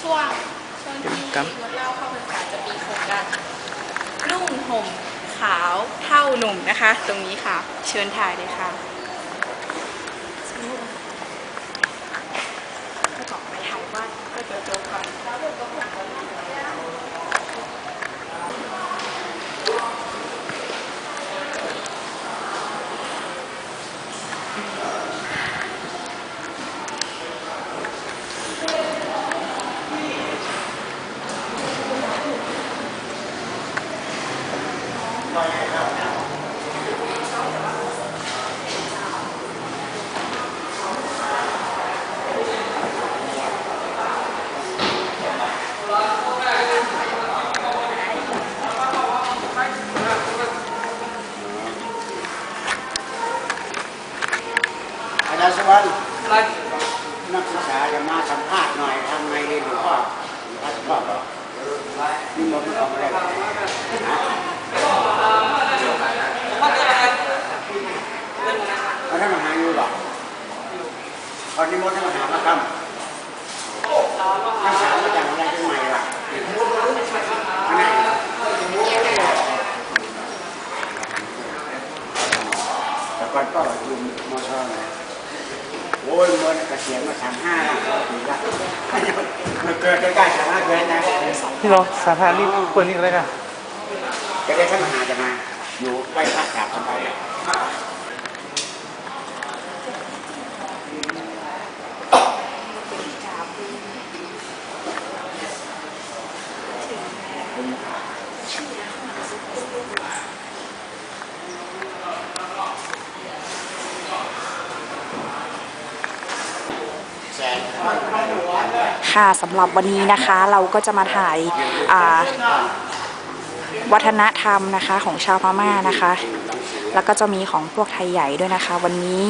ช่วงช่วงที่งดเหล้าเข้าพรรษาจะมีโครงการรุ่งห่มขาวเท่าหนุ่มนะคะ ตรงนี้ค่ะ เชิญถ่ายเลยค่ะ หลวงพ่อบอกเหรอนี่มันออกมาได้ไหมฮะเอาท่านมาหาอยู่หรอตอนนี้มดท่านมาหามาทำนักศึกษามาจากอะไรที่ใหม่ล่ะอันไหนแต่ก่อนก็อยู่มอชอนะ โอ้ยมันเกษียณมาสามห้าแล้วปีละมันเกิดใกล้ๆสามห้าเดือนนะนี่เราสาธารณนี่เปิดนี่อะไรกันจะได้ท่านมหาจะมาอยู่ใกล้พระกราบสบาย ค่ะสำหรับวันนี้นะคะเราก็จะมาถ่ายวัฒนธรรมนะคะของชาวพม่านะคะ แล้วก็จะมีของพวกไทยใหญ่ด้วยนะคะ วันนี้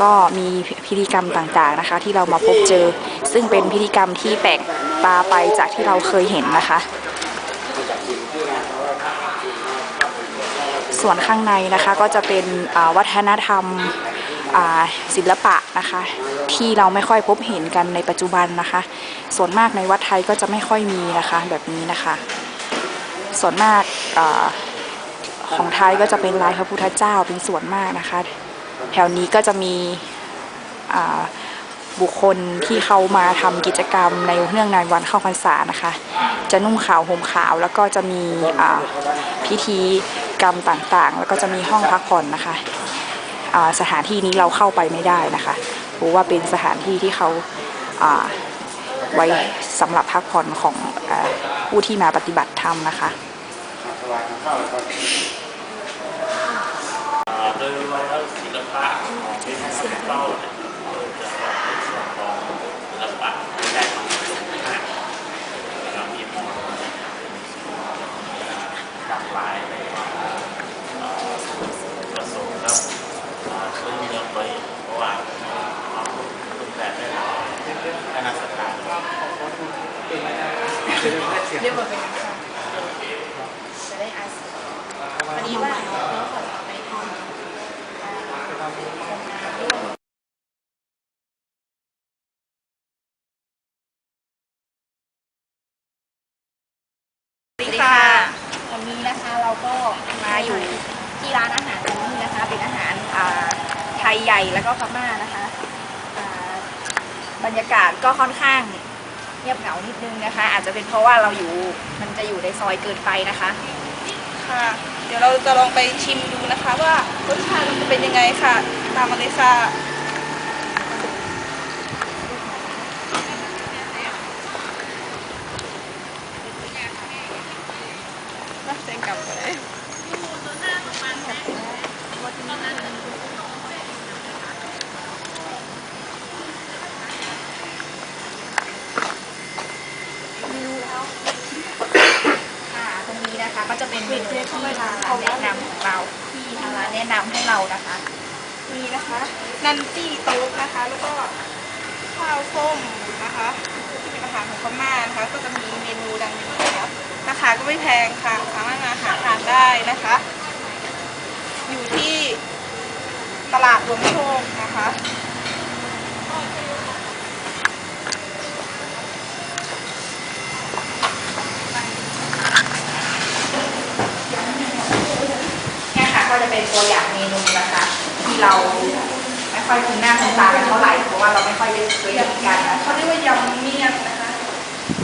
ก็มีพิธีกรรมต่างๆนะคะ ที่เรามาพบเจอ ซึ่งเป็นพิธีกรรมที่แปลกตาไปจากที่เราเคยเห็นนะคะ ส่วนข้างในนะคะก็จะเป็นวัฒนธรรม ศิลปะนะคะ ที่เราไม่ค่อยพบเห็นกันในปัจจุบันนะคะ ส่วนมากในวัดไทยก็จะไม่ค่อยมีนะคะแบบนี้นะคะ ส่วนมากอาของไทยก็จะเป็นลายพระพุทธเจ้าเป็นส่วนมากนะคะ แถวนี้ก็จะมีบุคคลที่เขามาทำกิจกรรมในเนื่องในวันเข้าพรรษานะคะ จะนุ่งขาวห่มขาวแล้วก็จะมีพิธีกรรมต่างๆ แล้วก็จะมีห้องพักผ่อนนะคะ สถานที่นี้เราเข้าไปไม่ได้นะคะเพราะว่าเป็นสถานที่ที่เขาาไว้สำหรับพักผ่อนของอผู้ที่มาปฏิบัติธรรมนะคะโดยรวมแล้วศิลปะของเป็นศิลปะเนี่ยโดยจะออกในส่วนของศิลปะแต่ของสงฆ์นะเรามีมนหลากหลายในความเอ่อประสงค์ครับเอ่อช่วยเมืองไปเพราะว่าความรูปแบบได้หลายคณะสถาน เรียกว่าเป็นค่ะจะได้อาศัยวันนี้ว่าเราขอไปทำสวัสดีค่ะวันนี้นะคะเราก็มาอยู่ที่ร้านอาหารที่นี่นะคะ เป็นอาหารไทยใหญ่แล้วก็พม่านะคะ บรรยากาศก็ค่อนข้าง เงียบเหงานิดนึงนะคะ อาจจะเป็นเพราะว่าเราอยู่มันจะอยู่ในซอยเกินไปนะคะค่ะ เดี๋ยวเราจะลองไปชิมดูนะคะ ว่ารสชาติมันจะเป็นยังไงค่ะ ตามมาเลยค่ะน่าเซ็งกลับไปเลย ค่ะตรงนี้นะคะก็จะเป็นเมนู ที่ร้านแนะนำของเราที่ทางร้านแนะนำให้เรานะคะ มีนะคะนันตี้โต๊กนะคะ แล้วก็ข้าวส้มนะคะที่เป็นอาหารของพม่านะคะ ก็จะมีเมนูดังนี้นะคะราคาก็ไม่แพงค่ะสามารถมาหาทานได้นะคะ อยู่ที่ตลาดรวมโชคนะคะ ก็จะเป็นตัวอย่างเมนูนะคะ ที่เราไม่ค่อยคุ้นหน้าคุ้นตากันเท่าไหร่เพราะว่าเราไม่ค่อยได้เคยเห็นกันนะเขาเรียกว่ายำเมี่ยงนะคะ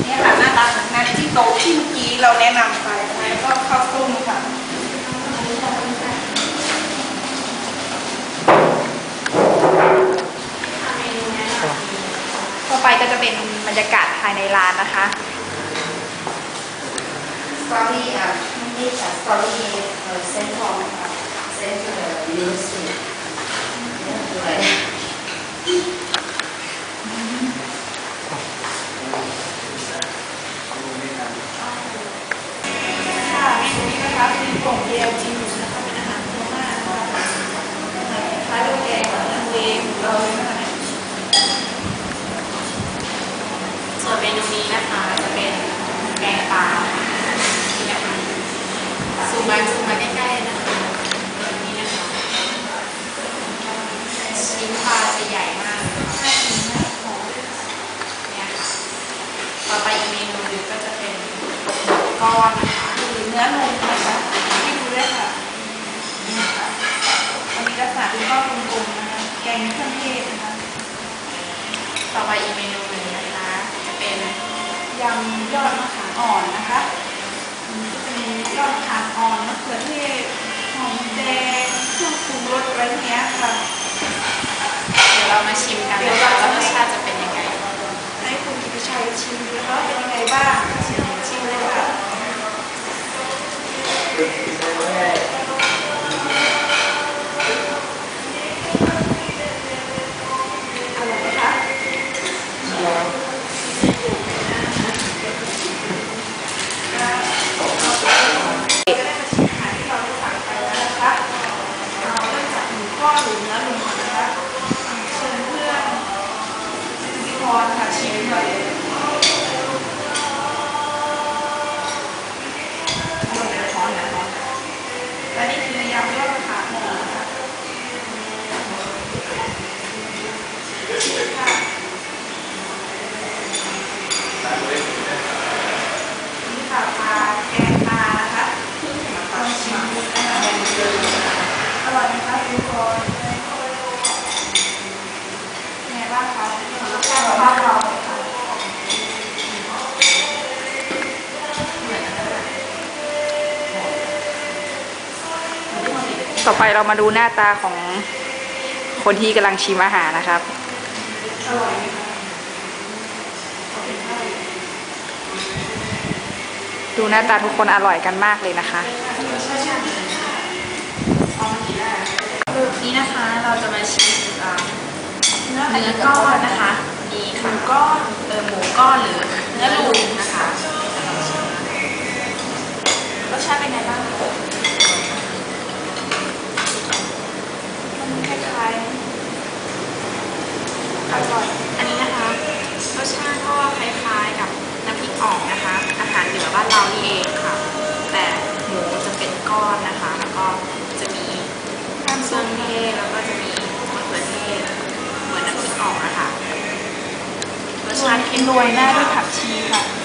เนี่ยค่ะหน้าตาของนันที่โต๊ะที่เมื่อกี้เราแนะนำไปนะคะแล้วก็ข้าวต้มค่ะต่อไปก็จะเป็นบรรยากาศภายในร้านนะคะสตอรี่อะนี่ค่ะสตอรี่เอ่อเซนทองค่ะเซนเอ่อมิวสิกนี่คืออะไรค่ะเมนูนี้นะคะคือผงเยลจีนนะคะเป็นอาหารพม่านะคะคล้ายๆโรแกงแบบทะเลเราเลยนะคะเนี่ย ส่วนเมนูนี้นะคะจะเป็นแกงปลานี่นะคะซูมมาซูมมาใกล้ๆนะคะแบบนี้นะคะ ชิ้นปลาจะใหญ่มากน่ากินมากหอมเนี่ยค่ะต่อไปอีกเมนูหนึงก็จะเป็นก้อนนะคะหรือเนื้อนมนะคะให้ดูด้วยค่ะนี่ค่ะอันนี้ลักษณะเป็นก้อนกลมๆนะคะแกงเครื่องเทศนะคะ ต่อไปอีกเมนูหนึ่งนะคะ จะเป็นยำยอดมะขามอ่อนนะคะอันนี้ก็จะมียอดมะขามอ่อนมะเขือเทศหอมแดงเครื่องปรุงรสอะไรเนี้ยค่ะ เดี๋ยวเรามาชิมกันนะคะว่ารสชาติจะเป็นยังไง ให้คุณกิติชัยชิมดูนะคะว่าเป็นยังไงบ้างชิมเลยค่ะอร่อยไหมคะก็ได้มาชิมอาหารที่เราได้สั่งไปแล้วนะคะเอาเริ่มจากหมูก้อนหรือเนื้อลุงก่อนนะคะเชิญเพื่อน พิพรค่ะชิมเลย และนี่คือยำยอดมะขามหอมนะคะค่ะนี่ค่ะปลาแกงปลานะคะลองชิมดูนะคะอร่อยไหมคะทุกคนเป็นไงบ้างคะรสชาติของบ้านเราค่ะ ต่อไปเรามาดูหน้าตาของคนที่กำลังชิมอาหารนะครับอร่อยไหมคะดูหน้าตาทุกคนอร่อยกันมากเลยนะคะ นี่นะคะเราจะมาชิมอ่าเนื้อเนื้อก้อนนะคะมีหมูค่ะก้อนเออหมูก้อนหรือเนื้อลูกนะคะรสชาติเป็นไงบ้างคะมันคล้ายๆ อร่อย อันนี้นะคะรสชาติก็คล้ายๆกับน้ำพริกอ่องนะคะ อาหารเหนือบ้านเรานี่เองค่ะ แต่หมูจะเป็นก้อนนะคะ แล้วก็จะมีเครื่องเทศแล้วก็จะมีมะเขือเทศเหมือนน้ำพริกอ่องนะคะรสชาติเข้มรข้นยหน้าด้วยผักชีค่ะ